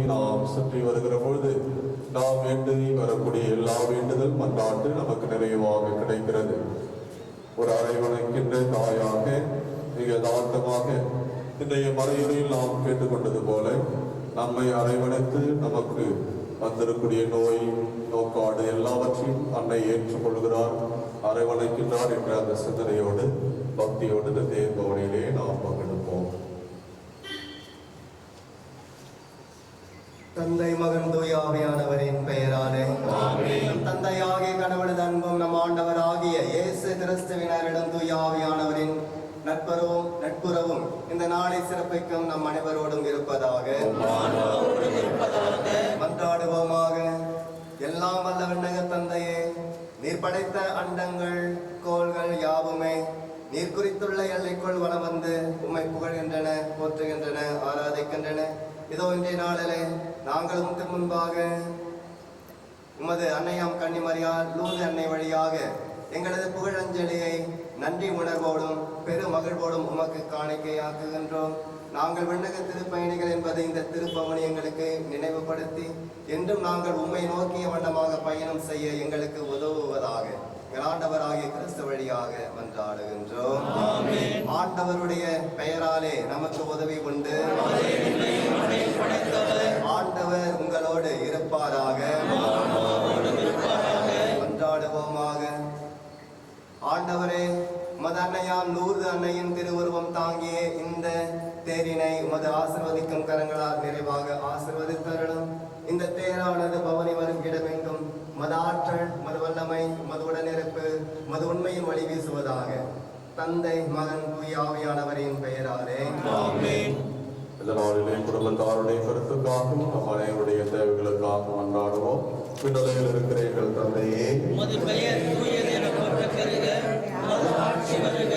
நாம் சுற்றி வருகிற பொழுது நாம் வேண்டி வரக்கூடிய எல்லா வேண்டுதல் மன்னாட்டு நமக்கு நிறைவாக கிடைக்கிறது. ஒரு அரைவணைக்கின்ற தாயாக மிக யதார்த்தமாக இன்றைய மறையுறையில் நாம் கேட்டுக்கொண்டது போல நம்மை அரைவணைத்து நமக்கு வந்திருக்கூடிய நோய் நோக்காடு எல்லாவற்றையும் அன்னை ஏற்றுக்கொள்கிறார். அரவணைக்கின்றார் என்ற அந்த சிந்தனையோடு பக்தியோடு இந்த தேர்பவனிலே நாம் தந்தை மகன் தூயாவியானவரின் பெயராலே. தந்தையாகிய கடவுளது அன்பும் நம் ஆண்டவராகிய இயேசு கிறிஸ்துவினரிடம் தூயாவியானவரின் நட்புறவும் நட்புறவும் இந்த நாளை சிறப்பிக்கும் நம் அனைவரோடும் இருப்பதாக. மன்றாடுவோமாக. எல்லாம் வல்ல விண்ணக தந்தையே நீர் படைத்த அண்டங்கள் கோள்கள் யாவுமே நீர் குறித்துள்ள எல்லைக்குள் வலம் வந்து உம்மை புகழ்கின்றன போற்றுகின்றன ஆராதிக்கின்றன. இதோ இன்றைய நாளிலே நாங்கள் உமக்கு முன்பாக உமது அன்னையாம் கன்னிமரியால் லூது அன்னை வழியாக எங்களது புகழஞ்சலியை நன்றி உணர்வோடும் பெரு மகிழ்வோடும் உமக்கு காணிக்கையாக்குகின்றோம். நாங்கள் விண்ணக திருப்பயணிகள் என்பதை இந்த திருப்பவனி எங்களுக்கு நினைவுபடுத்தி என்றும் நாங்கள் உம்மை நோக்கிய வண்ணமாக பயணம் செய்ய எங்களுக்கு உதவுவதாக ஆண்டவராகிய கிறிஸ்து வழியாக மன்றாடுகின்றோம். ஆண்டவருடைய பெயராலே நமக்கு உதவி உண்டு. இருப்பாராக? கொண்டாடுவோமாக ஆண்டவரே உமது அன்னையாம் நூறு அன்னையின் திருவுருவம் தாங்கிய இந்த தேரினை உமது ஆசிர்வதிக்கும் கரங்களால் நிறைவாக ஆசிர்வதித்தருளும். இந்த தேரானது பவனி வரும் இடமெங்கும் மது ஆற்றல் மது வல்லமை மது உடனிருப்பு மது உண்மையின் வழி வீசுவதாக. தந்தை மகன் தூயாவியானவரின் பெயராலே. இந்த குடும்பத்தாருடைய கருத்துக்காகவும் நம் அனைவருடைய தேவைகளுக்காகவும் அன்றாடுவோம் விடுதலையில் இருக்கிற எங்கள் தந்தையே. உமது பெயர் தூயது என போற்ற பெருக உமது ஆட்சி வருக.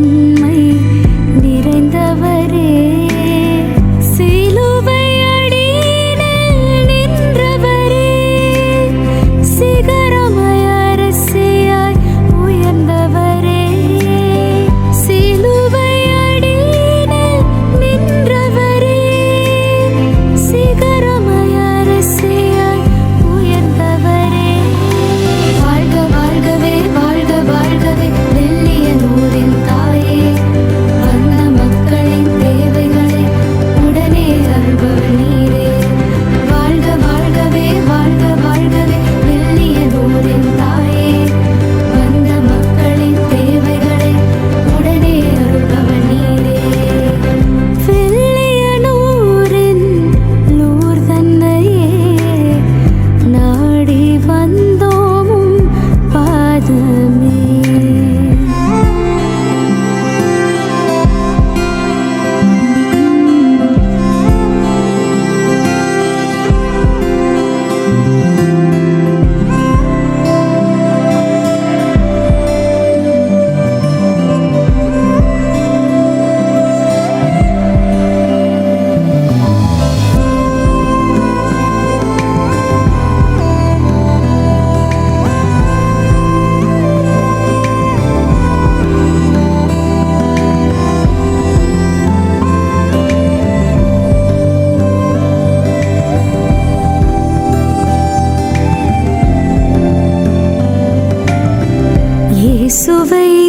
உண்மை நிறைந்தவர்.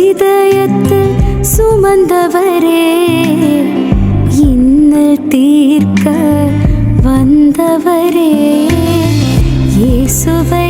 இதயத்தில் சுமந்தவரே இன்னல் தீர்க்க வந்தவரே. இயேசுவை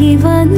even